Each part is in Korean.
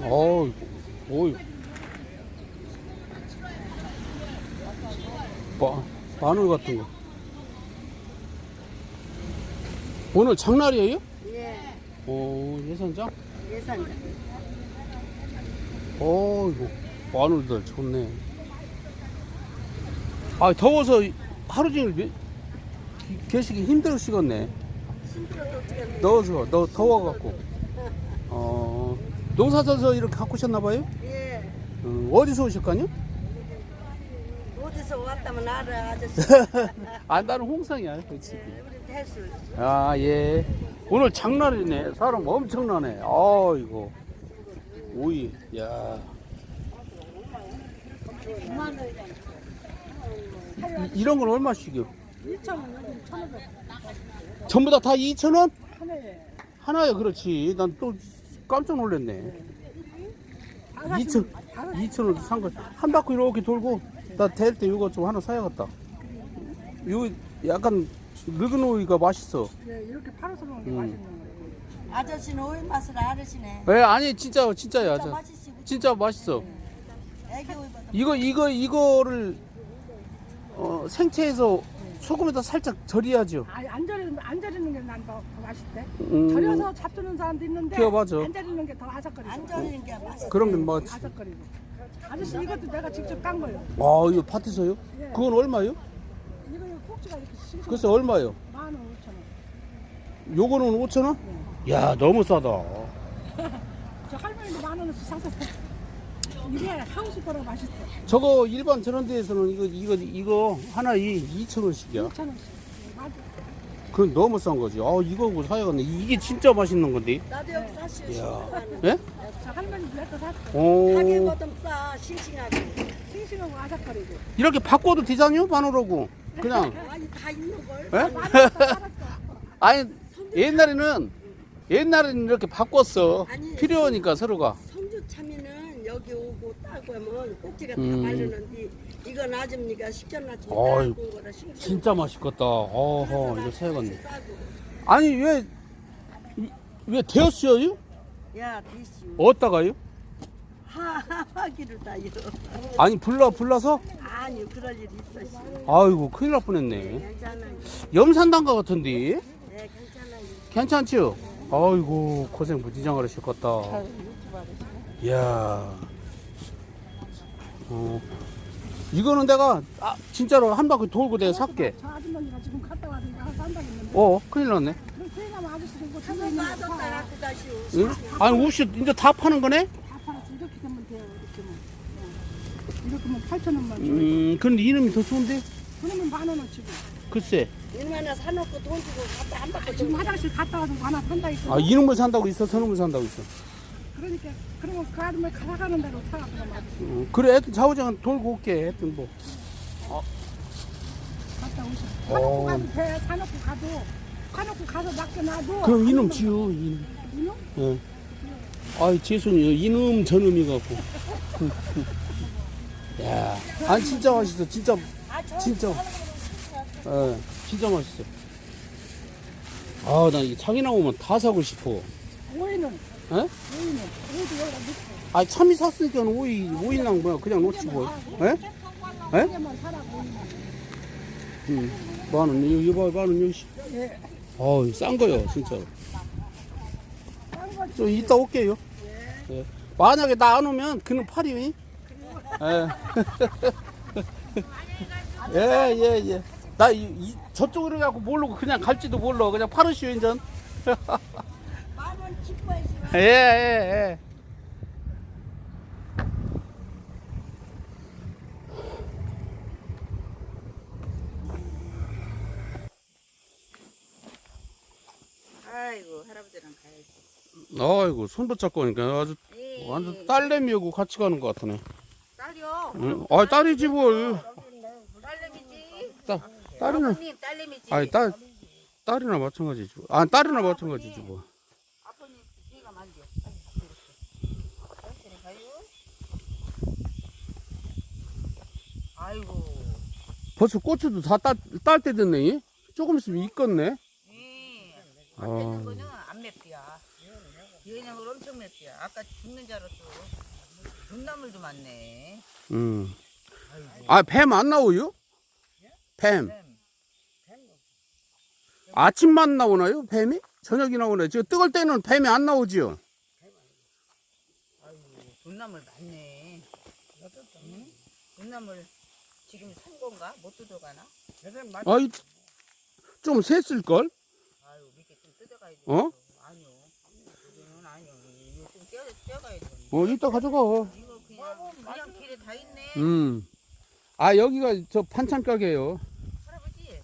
어이, 어이. 마, 마늘 같은 거. 오늘 장날이에요? 예, 오, 예선장? 예산. 어이구, 마늘들 좋네. 아, 더워서 하루 종일 매- 기- 계시기 힘들으시겠네. 힘들어도 어떻게 하면 넣어서, 너 더워갖고. 어, 농사져서 이렇게 갖고 오셨나봐요? 예, 어, 어디서 오셨거요? 어디서 왔다면 알아, 아저씨. 아, 나는 홍상이야, 그렇지. 예, 우리 대술. 아, 예. 오늘 장날이네. 사람 엄청나네. 아이고. 오이, 야. 이- 이런 건 얼마씩이요? 2,000원, 1,500원. 전부 다 다 2,000원? 하나에. 하나야, 그렇지. 난 또 깜짝 놀랐네. 2,000, 2,000원 산 거. 한 바퀴 이렇게 돌고, 나 될 때 이거 좀 하나 사야겠다. 이거 약간 늙은 오이가 맛있어. 네, 이렇게 팔아서 먹는 게 음. 맛있는 거예요. 아저씨는 오이 맛을 알으시네. 왜? 아니, 진짜, 진짜야. 진짜 저. 맛있시고. 진짜 맛있어. 애기 오이보다. 이거 이거 이거를 어, 생채에서 소금에다 살짝 절여야죠. 아니 안 절이는 안 절이는 게 난 더 맛있대. 음, 절여서 잡수는 사람도 있는데 그래, 맞아. 안 절이는 게 더 아삭거리고. 안 절이는 게 맛있어. 그런 게 뭐? 아삭거리고. 아저씨 이것도 내가 직접 깐 거예요. 아 이거 밭에서요? 예. 그건 얼마요? 이거 이거 꼭지가 이렇게 싱싱. 글쎄 얼마요? 만 원 오천 원. 요거는 5천 원? 야 너무 싸다. 저 할머니도 만 원씩 사서 이게 하우스 거라 맛있대. 저거 일반 저런 데에서는 이거 이거 이거 하나에 2천 원씩이야. 이천 원씩. 맞아. 그건 너무 싼 거지. 아 이거 사야겠네. 이게 진짜 맛있는 건데. 나도 여기 사실. 신고하는. 예? 저 할머니도 내거 사. 오 가게보다 싸, 싱싱하게. 싱싱하고 아삭거리고. 이렇게 바꿔도 되잖요 마늘하고 그냥. 아니, 다 있는 걸. 예? 많이 다 팔았어. 아니 옛날에는 옛날에는 이렇게 바꿨어 아니, 필요하니까 서로가 여기 오고 따고 하면 꼭지가 다 음. 마르는데 이건 아줌니가 시켜놨지 어이, 따고 온 거라 싱싱. 진짜 맛있겠다 어허 이거 사야겠네. 아니 왜왜 되었어요? 야, 대시. 어디다가요? 하하기를 다요. 아니 불러 불러서 아니, 그럴 일 있어. 씨. 아이고 큰일 날 뻔했네 괜찮아요. 염산단가 같은데 네, 괜찮아요. 괜찮죠? 아이고 고생 무지장을 하실 것 같다 이 야 어, 이거는 내가 아, 진짜로 한 바퀴 돌고 내가 살게 저 아주머니가 지금 갔다 와서 나가서 한다고 했는데. 어 큰일 났네 그럼 이거 찾아 있는 거. 응? 아니 옷이 이제 다 파는 거네? 다 팔아서 이렇게 되면 돼요. 이렇게면. 어. 이렇게면 8천 원만 줘. 음 근데 이놈이 더 좋은데? 그러면 만 원어치고. 글쎄 얼마나 사놓고 돈 주고 갔다 한 바퀴 지금 돈 화장실 갔다 와서 하나 산다 있고. 아 이놈을 산다고 있어 저놈을 산다고 있어 그러니까 그러면 그 아줌마 가가는 대로 사 그럼 아저씨 음, 그래 하여튼 좌우장 돌고 올게. 하여튼 뭐. 갔다 오셔. 어. 사놓고 가도 돼. 사놓고 가도. 사놓고 가서 맡겨놔도. 그럼 이놈 지우 이놈. 이놈? 예. 아이 죄송해요 이놈 저놈이 갖고. 야 아니 진짜 맛있어. 진짜 진짜. 예 진짜 맛있어. 아나 이 장인랑 오면 다 사고 싶어. 오이는 예? 아 참이 샀으니까 오이 오이랑 뭐야 그냥 놓지 뭐 예? 예? 음, 만 원, 이거 봐, 만 원, 여기. 예. 어우, 싼 거요, 진짜. 딴거 좀 이따 올게요. 예. 만약에 나 안 오면 그는 팔이요. 예. 예, 예, 예. 나 이, 이, 저쪽으로 가고 모르고 그냥 갈지도 몰라. 그냥 파르시오, 인전. 예, 예, 예. 아이고 할아버지랑 가야지 아이고, 손 붙잡고 오니까 아주 예. 완전 딸내미하고 같이 가는 것 같으네. 딸이요 응? 아, 딸이지 뭘. 딸내미지 딸, 딸이나. 딸내미지 아니, 딸, 딸이나 마찬가지지. 뭐. 아, 딸이나 마찬가지지 뭐. 아버님 뒤가 만져 이렇게 가요 아이고 벌써 고추도 다딸때 됐네. 조금 있으면 익겠네. 예. 아, 앞에 있는 거는 안 맵디야. 얘네물 엄청 맵디야. 아까 죽는 줄 알았어. 돈나물도 많네. 음. 아, 뱀 안 나오요? 뱀. 뱀. 아침만 나오나요? 뱀이? 저녁이 나오나요? 지금 뜨걸 때는 뱀이 안 나오지요? 돈나물 많네. 응? 돈나물 지금 산 건가? 못 뜯어가나? 아이, 좀 셌을걸? 아유 밑에 좀 뜯어가야 돼. 어? 아니요. 이거는 아니요. 이거 좀 떼어, 떼어가야 돼. 어, 이따 가져가. 이거 그냥 그냥 길에 다 있네. 음. 아, 여기가 저 반찬 가게예요. 할아버지.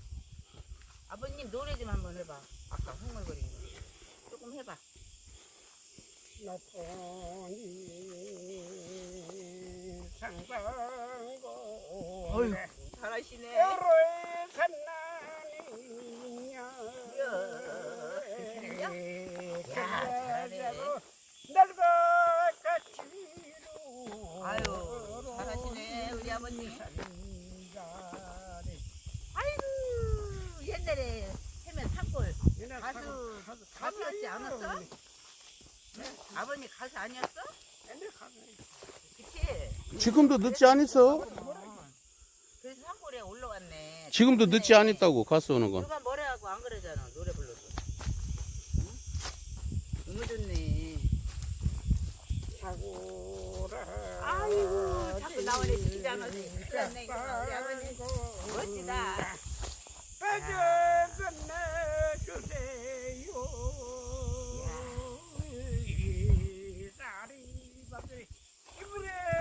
아버님 노래 좀 한번 해봐. 아까 흥얼거리는 거. 조금 해봐. 어휴 잘하시 네. 야, 잘하네. 아유 잘하시네 우리 아버님. 아이고 옛날에 해면 산골 가수 가수였지 않았어? 네? 아버님 가수 아니었어? 그치? 지금도 늦지 않았어? 산골에 올라왔네. 지금도 늦지 네. 않았다고, 가수 오는 건. 누가 뭐래 하고 안 그러잖아 노래 불러도. 응? 너무 좋네. 아이고 자꾸 나오네 않아서 그랬네 우리 아버님 멋지다.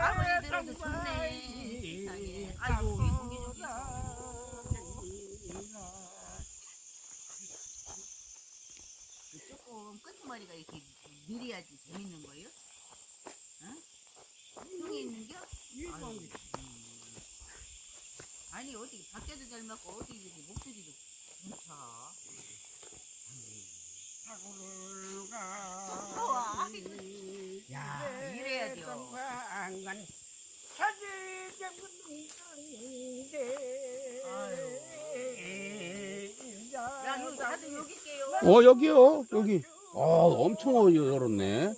아무리 들어도 좋네 세상에. 아이고 끄트머리가 이렇게 느려야지 재밌는 거요? 응? 흉이 있는 겨? 아유, 음. 아니 어디 밖에도 잘 맞고 어디 이렇게 목소리도 좋다. 와, 야 이래야죠. 야 이거 다들 여기 있게요. 어, 여기요, 여기. 아, 엄청 열었네.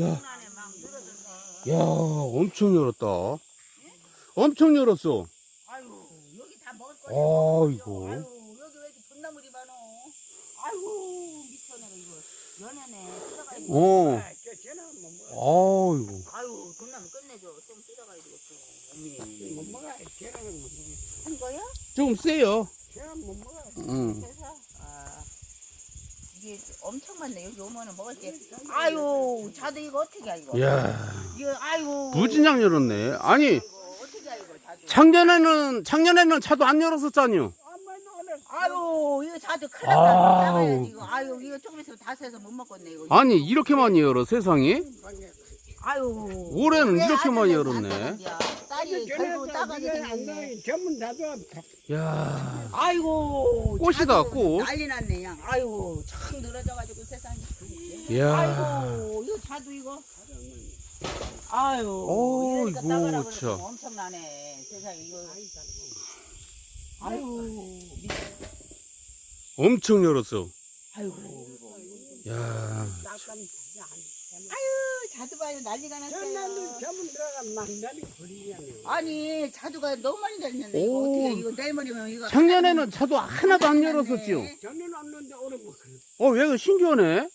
야. 야, 엄청 열었다. 엄청 열었어. 아유 여기 다 먹을 거야. 아이고. 아유 여기 왜 이렇게 돈나물이 많어? 아이고 미쳐내가 이거 연연해 뜯어가야 돼. 어. 아이고. 아유 돈나물 끝내줘. 좀 뜯어가야 되겠어. 어머니. 한 거야? 좀 세요. 응. 그래서 아 이게 엄청 많네. 여기 오면은 먹을 게. 아유 자도 이거 어떻게 해 이거? 이야, 이거 아이고. 무진장 열었네. 아니, 어떻게 해 이거 자도? 작년에는, 작년에는 차도 안 열었었잖요. 아유 이거 자도 큰일 아우. 났다. 나가야지 이거. 아유 이거 조금 있으면 다 새서 못 먹겠네 이거. 아니, 이렇게 많이 열어, 세상에. 아유. 올해는 왜 이렇게 많이 아들은 열었네. 딸이 결국. 전문 다도 야 아이고. 꽃이다, 꽃. 난리 났네 그냥. 아이고 참 늘어져가지고 세상에. 야 아이고 이거 자도 이거. 아유. 어이구, 이러니까 따가라 그러더니 참. 엄청나네 세상에 이거. 아유. 엄청 열었어. 아이고. 야 아유 자두 봐요 난리가 났어요. 전문 들어가 만나니 걸리냐며. 아니 자두가 너무 많이 달렸네. 이거 오. 어떻게 이거 모레면 이거. 작년에는 차도 하나도 안 열었었지요. 전는 없는데 오늘 뭐 그래. 어, 왜 신기하네?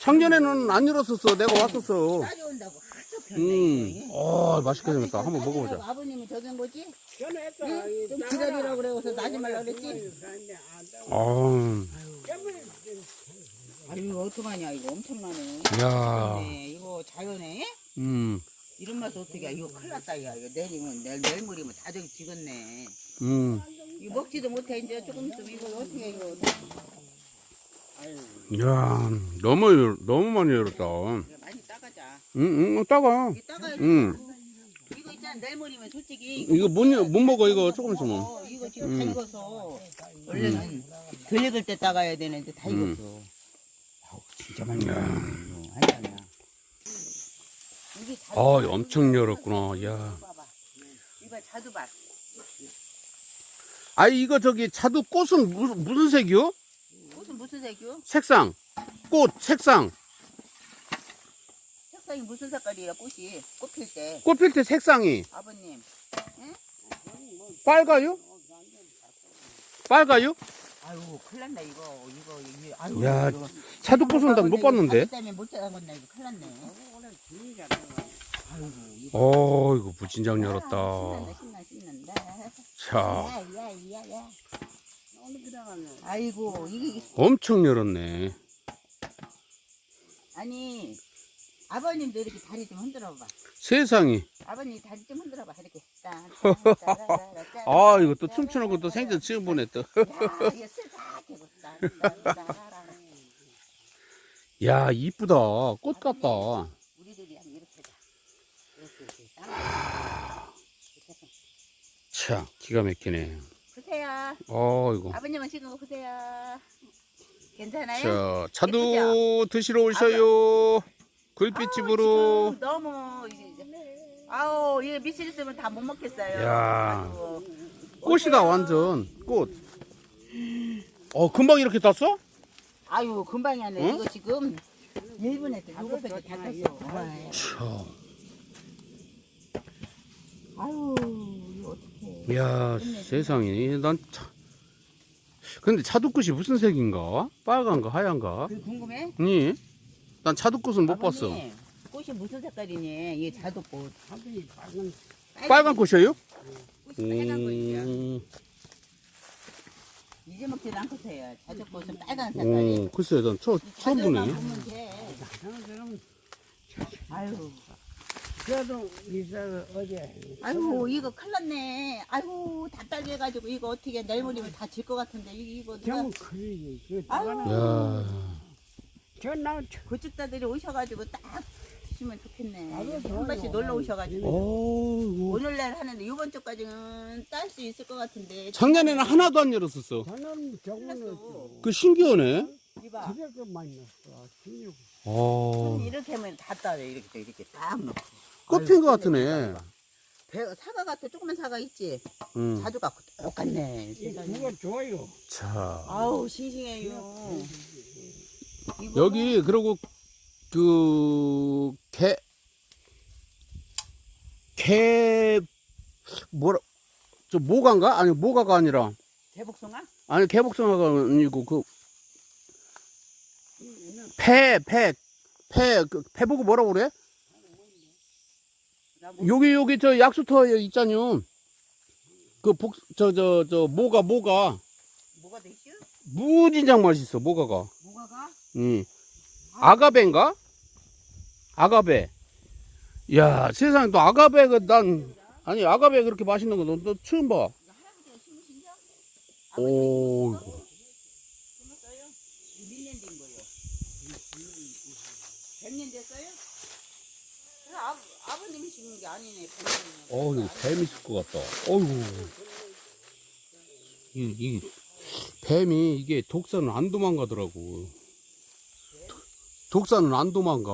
작년에는 안 열었었어. 내가 왔었어. 따져온다고 하도 음. 어, 맛있게 생겼다. 한번 먹어보자. 아버님이 저된 거지? 전화했다. 응? 좀 기다리라고 그래서 나지 말라 그랬지? 아, 아유 어떡하냐 이거 엄청나네. 야, 네, 이거 자연에 음, 이런 맛 어떻게 이거 큰일 났다 야 이거 내리면 내일 내일모리면 다 저기 죽었네. 음, 이거 먹지도 못해 이제 조금 있으면 이거 어떻게 이거 아유 야, 너무 열, 너무 많이 열었다. 이거 많이 따가자. 응, 응, 따가. 이거 따가야지. 응. 이거 있잖아 내일모리면 솔직히 이거 못, 열- 못 먹어, 이거 조금 있으면. 어, 이거 지금 다 음. 익어서 원래는 덜 익을 때 따가야 되는데 다 음. 익었어. 진짜 많이. 이게 자두 아, 밭. 엄청 열었구나. 야. 봐봐. 이거 자두밭. 아, 이거 저기 자두 꽃은 무슨, 무슨 색이요? 무슨 무슨 색이요? 색상. 꽃 색상 색상이 무슨 색깔이에요 꽃이 꽃필 때 꽃 필 때 색상이 아버님 빨가요? 빨가요? 아유 큰일 났네 이거. 이거 이거 아유 야, 이거. 봤는데. 때문에 못 잡았나 이거. 큰일 났네. 어 이거 무진장 열었다. 아, 신난다 신난다 자. 야 야 야야. 아이고 이게 엄청 열었네. 아니 아버님도 이렇게 다리 좀 흔들어 봐. 세상에. 아버님 다리 좀 흔들어 봐 이렇게. 딴, 아 이거 또 춤추는 것도 생전 처음 보네 또. 야 이쁘다. 꽃 같다. 참 기가 막히네. 보세요 어 이거. 아버님은 지금 거 보세요 괜찮아요? 자 차도 드시러 오셔요. 굴빛집으로. 지금 너무 이제 아우 이거 미칠 있으면 다 못 먹겠어요. 야. 아이고. 꽃이다 완전 꽃. 어 금방 이렇게 땄어? 아유 금방이 안 해. 응? 이거 지금 1분에 일곱 팩다 떴어. 참. 아유 이거 어떡해. 이야 세상에 난 차... 근데 차두꽃이 무슨 색인가? 빨간가 하얀가? 그 궁금해? 아니 난 차두꽃은 못 봤어 아버님, 꽃이 무슨 색깔이니? 이게 자두꽃. 빨간 꽃이에요? 꽃이 빨간 꽃이야. 음, 이제 먹지는 않고서요. 자두꽃은 빨간 색깔이. 오, 글쎄 난 처, 처음 자두만 보네 보면 돼. 아유. 저도 있어 어제 아이고 이거 큰일 났네. 아이고 다 딸려가지고 이거 어떻게 내일 모레면 다 질 것 같은데 이- 이거 누가 그러지 그 아유. 야 저나 고축자들이 오셔가지고 딱 주시면 좋겠네. 한. 번씩 놀러 오셔가지고 어, 오늘날 하는데 이번 주까지는 딸 수 있을 것 같은데. 작년에는 하나도 안 열었었어 저는 틀렸어. 그 신기하네 이봐. 되게 그 많이 났어 신유 어, 이렇게 하면 다 따래 이렇게 또 이렇게 딱 넣고. 꽃핀 것 같으네 배 사과 같아 조그만 사과 있지. 음. 자두 갖고 똑같네. 세상에. 그거 좋아요 자 아우 싱싱해요. 이거 여기 그리고 그 개 개 뭐라 저 모가인가 아니 모가가 아니라 대복숭아? 아니 개복숭아가 아니고 그패패패그 보고 뭐라고 그래? 여기 여기 저 약수터에 있잖요. 그 복 저 저 저 모가 모가 뭐가 돼 있어? 무진장 맛있어 모가가. 뭐가가? 응. 아가베인가? 아가베. 야 세상에 또 아가베가 난 아니 아가베 그렇게 맛있는 거너너 처음 봐. 오. 심었어요? 몇년 된 거요? 100년 됐어요? 그래, 아, 아버님이 심은 게 아니네 100년이면 어 이거 뱀 있을 것 같다. 어이구. 이, 이 뱀이 이게 독사는 안 도망가더라고. 독- 독사는 안 도망가.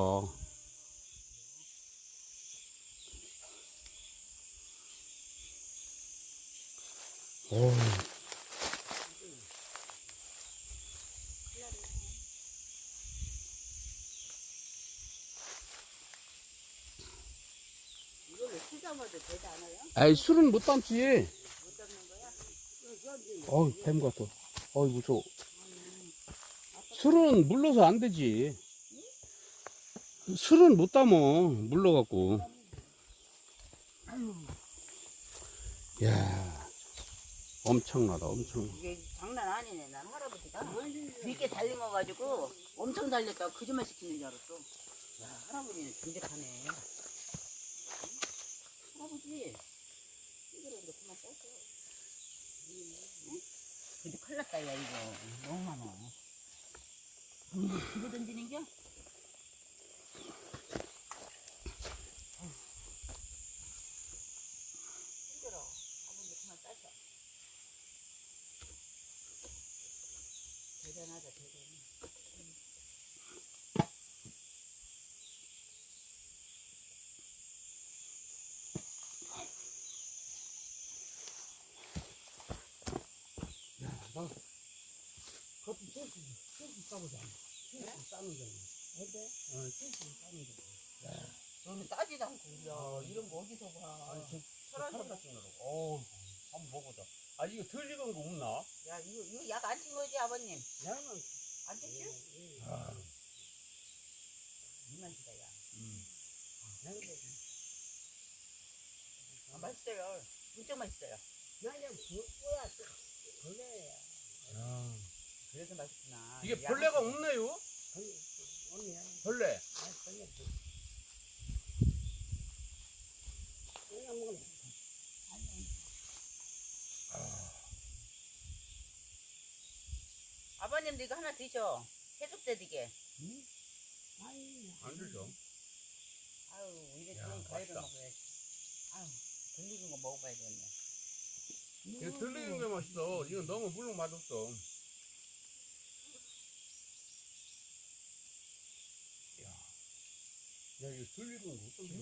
않아요? 아이 술은 못 담지. 어우 뱀 같아. 어이 무서워. 술은 물러서 안 되지. 술은 못 담어 물러갖고. 야 엄청나다 엄청. 이게 장난 아니네. 난 할아버지가 늦게 달린 거 가지고 엄청 달렸다고 거짓말 시키는 줄 알았어. 야 할아버지는 정직하네. 할아버지 이거를 이제 그만 떴어 근데 큰일 났다 야 이거. 너무 많아. 이거 집어 던지는겨? 힘들어 아버지 그만 따셔 대단하다 대단해 소스 싸보자 싸는 거. 어, 찜찜 싸는 거. 너는 따지도 않고 우리야. 이런 거 어디서 봐. 아니, 저, 철학이 사람 같은 거라고. 어우, 한번 먹어보자. 아, 이거 덜 익은 거 없나? 야, 이거, 이거 약 안 친 거지, 아버님? 양은. 안 쳤지? 아, 이만 주다, 야. 음. 아, 맛있어요. 진짜 맛있어요. 나는 뭐야 그래 야. 그래서 맛있구나. 이게 약- 벌레가 없네요? 언니야 벌레. 아 그냥 먹으면 아버님도 이거 하나 드셔. 해독되게. 아니 안 들죠? 아유, 이래 야, 좋은 과일을 맛있다. 먹어야지. 아유, 덜 익은 거 먹어봐야 되겠네. 이거 덜 익은 게 맛있어. 이건 너무 물론 맛없어. 야, 이거 덜 익은 거 어떤 게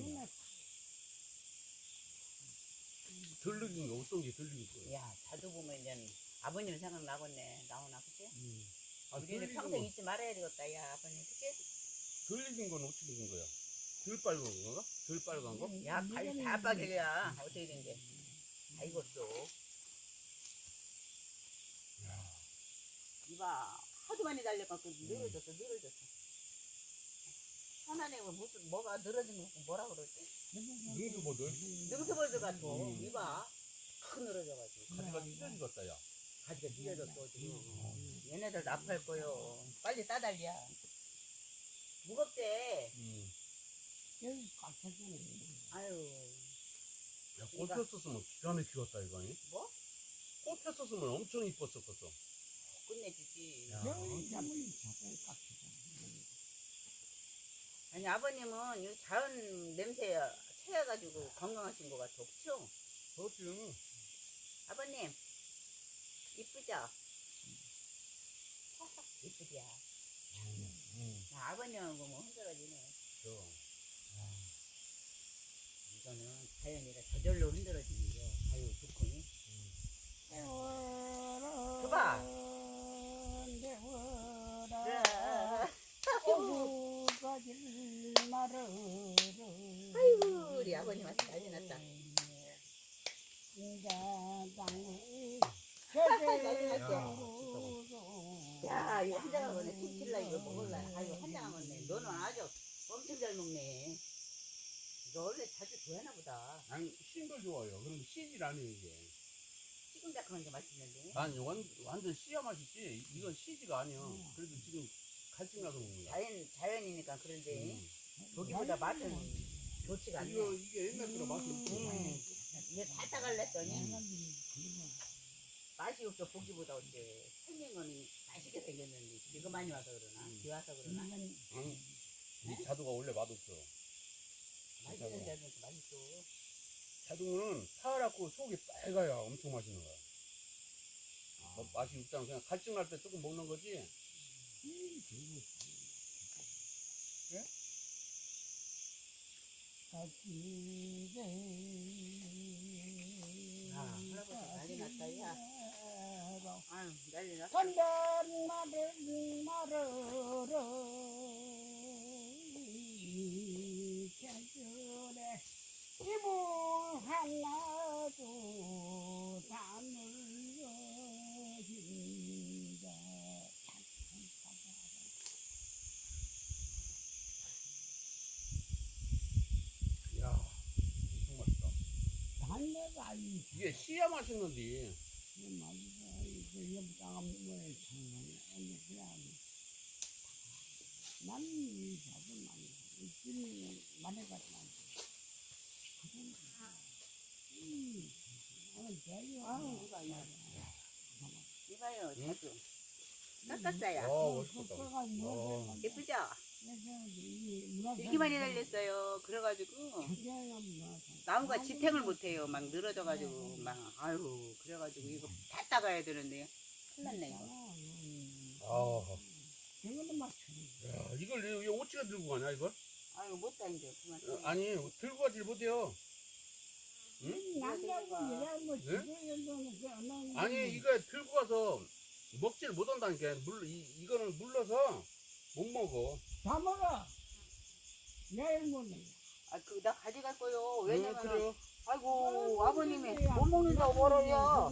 익은 게 어떤 게덜 익은 거야? 야, 자주 보면 이제 아버님 생각나겠네. 나오나, 그치? 음. 아, 덜 우리는 평생 거, 잊지 말아야 되겠다, 야, 아버님. 그치? 덜 익은 건 어떻게 익은 거야? 덜 빨간 건가? 덜 빨간 거? 야, 과일 다 빠개야. 어떻게 된 게. 다 익었어. 이봐. 하도 많이 달려갖고 늘어졌어, 늘어졌어. 하나네, 무슨, 뭐가 늘어진 거 뭐라 그러지? 능수보들? 같아. 음. 이봐. 큰 늘어져가지고. 가지가 야. 가지가 찢어졌어, 지금. 얘네들 나팔 거요. 빨리 따달랴. 무겁대. 음. 여기 꽉찼잖아 아유. 야, 꽃 폈었으면 기가 막히겠다, 이거. 아니? 뭐? 꽃 폈었으면 엄청 이뻤었겠어. 끝내주지. 야. 여기 잡으면 잡아야 꽉찼잖아 아니 아버님은 이 자연 냄새에 채여가지고 건강하신 것 같아 그쵸? 그렇지. 아버님 이쁘죠? 이쁘디야 음. 야, 아버님은 보면 흔들어지네 저. 이거는 자연이라 저절로 흔들어지는 거 아유 좋구니 그봐 아이고 우리 아버님한테 난리 났다 야 이거 한잔 하겠네 치킬라 이거 먹을라 아유 한잔 하겠네 너는 아주 엄청 잘 먹네 이거 원래 자주 좋아하나 보다 난 신걸 좋아요. 그럼 씨질 아니에요, 이게. 시금자크한 게 맛있는데 아니, 완, 완전 씨야 맛이지. 이건 씨지가 아니야. 그래도 지금 갈증 나서 먹는 거야. 자연, 자연이니까 그런데 음. 저기보다 맛은 좋지가 않네 이거, 이게 옛날보다 맛이 없어. 음. 이게 다 따갈랬더니 맛이 없어 보기보다 어때 생긴 거는 맛있게 생겼는데 비가 많이 와서 그러나 음. 비 와서 그러나 아니, 이 자두가 원래 맛없어. 맛있는 데는 맛있어 자두는 파랗고 속이 빨가야 엄청 맛있는 거야. 뭐 맛이 없잖아. 그냥 갈증 날 때 조금 먹는 거지. 아 할아버지 난리 났다 야 아유 난리 났다 말을 말으러 제주래 이불 하나도 다 눌러진다 야 엄청 맛있다. 달래가 이 이게 씨야 맛있는데. 말이야 그 옆자가 뭐에 참는 언니 그냥 난이 자주 많이 있긴 말해가지고 그건 음 오늘 대요 아유 이봐요? 자주 깎았어요. 어. 예쁘죠? 이렇게 많이 달렸어요 그래가지고 나무가 지탱을 못해요 막 늘어져가지고 막 아유 그래가지고 이거 다 따가야 되는데 큰일 났네 이거 아, 이거는 야, 이걸 왜, 왜 어찌가 들고 가냐, 이걸? 아유 못다 이제 그만 어, 아니, 들고 가질 못해요. 남자고? 지도연도는 그 아니, 이거 들고 가서 먹지를 못한다니까. 물, 이, 이거는 물러서 못 먹어. 다 먹어. 내일 먹는 거. 아, 그, 나 가져갈 거요. 응, 왜냐면, 그래요. 아이고, 아버님이 못 먹는다고 뭐라요.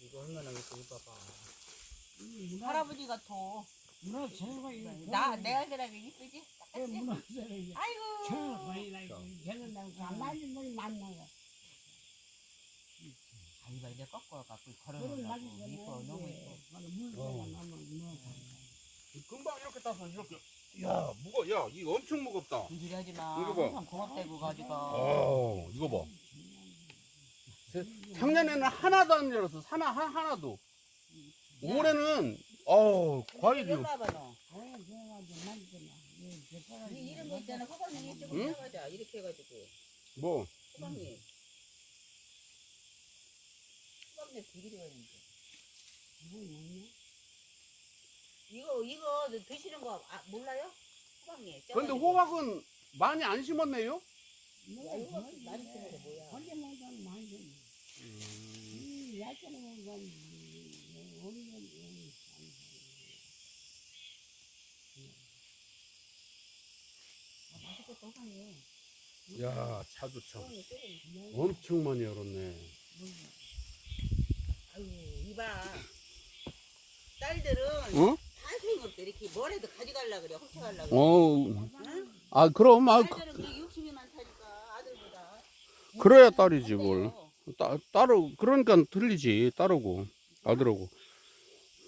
이거 얼마나 이거 봐봐. 할아버지 같아. 문어 제가 이거. 나, 내가 그러면 이쁘지? 그 문어 제가 이거. 아이고. 저 거의 나 이거. 걔는 나 가만히 뭐 만나가. 아이고, 이제 꺾어갖고 걸어놓으라고. 이뻐, 너무 이뻐. 어. 뭐. 금방 이렇게 따서 이렇게. 야, 무거, 야, 이거 엄청 무겁다. 하지 마. 이거 봐. 항상 고맙다고 가지고. 어, 이거 봐. 작년에는 하나도 안 열었어. 하나, 하, 하나도. 올해는, 어우, 과일이. 일로 와봐, 너. 이이 이런 거 있잖아. 호박잎 이쪽으로 응? 나가자. 이렇게 해가지고. 뭐, 호박잎. 호박잎 되게 좋아했는데. 뭐 먹냐? 이거, 이거 드시는 거 아, 몰라요? 호박잎. 근데. 호박은 많이 안 심었네요? 야, 이거 뭐, 많이 쓰는 거 뭐야? 혼자 먹으면 많이 좀. 이 야채는 먹으면 오리는 맛있겠다, 호박잎. 야, 차도 참. 호박잎 조금. 엄청 많이 열었네. 아유, 이봐. 딸들은 어? 탄생없대. 이렇게 뭐래도 가져가려 그래. 훔쳐가려 그래. 어, 응? 아, 그럼, 아, 그- 딸들은 그게 욕심이 많다니까. 아들보다. 그래야 딸이지, 뭘. 따, 따로, 그러니까 틀리지, 따르고, 아들하고.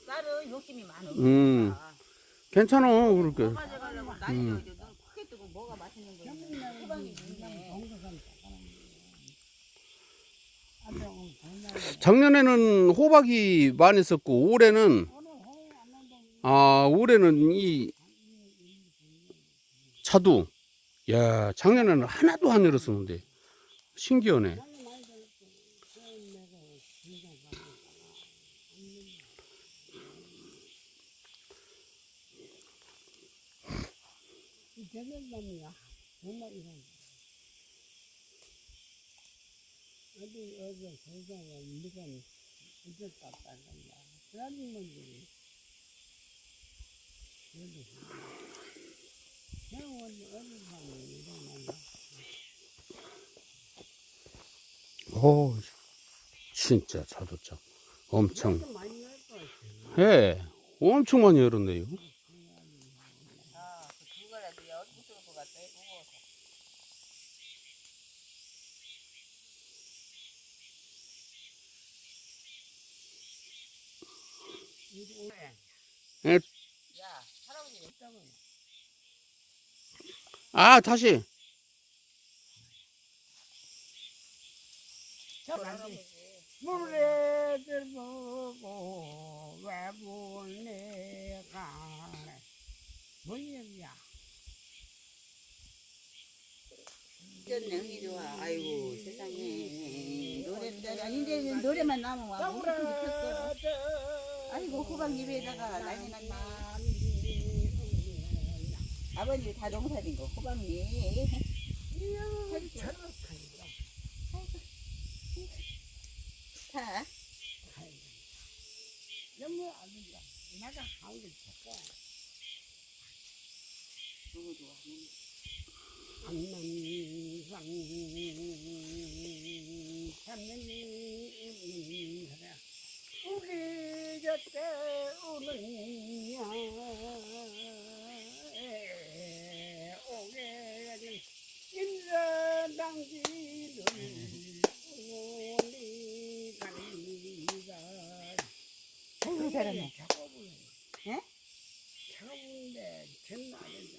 딸은 욕심이 많아. 음. 괜찮아, 그렇게. 뭐 가져가려고 난리 음. 눈 크게 뜨고 뭐가 맛있는 거 있냐. 호박이 있네. 작년에는 호박이 많이 썼고, 올해는, 아, 올해는 이 차도, 야, 작년에는 하나도 안 열었었는데, 신기하네. 대전남이야. 정말 이런. 어디 어디 세상에 이제 땄다 간다. 그런 분들이 그래도 병원 어디 가면 이런 오, 진짜 자동차. 엄청. 해. 엄청 많이 열었네요. 아, 그 그거라도 여기 붙을 것 같아. 무거워서. 예. 야, 할 아버지 왜 아, 다시. 물레들 보고 외부내가 뭐야? 진짜 향이 좋아. 아이고, 세상에. 노래, 이제 노래만 나면 와. 아이고, 호박 입에다가 난리 났네. 아버님이 다 농사진 거, 호박잎. 자. 내가 한게 좋고 너무 좋아. 안남산 참는 그래 우리 곁에 오느냐 오게 인자 당기는 우리 간이가 아이고, 잘하네. 예? 차가운데 전나겠냐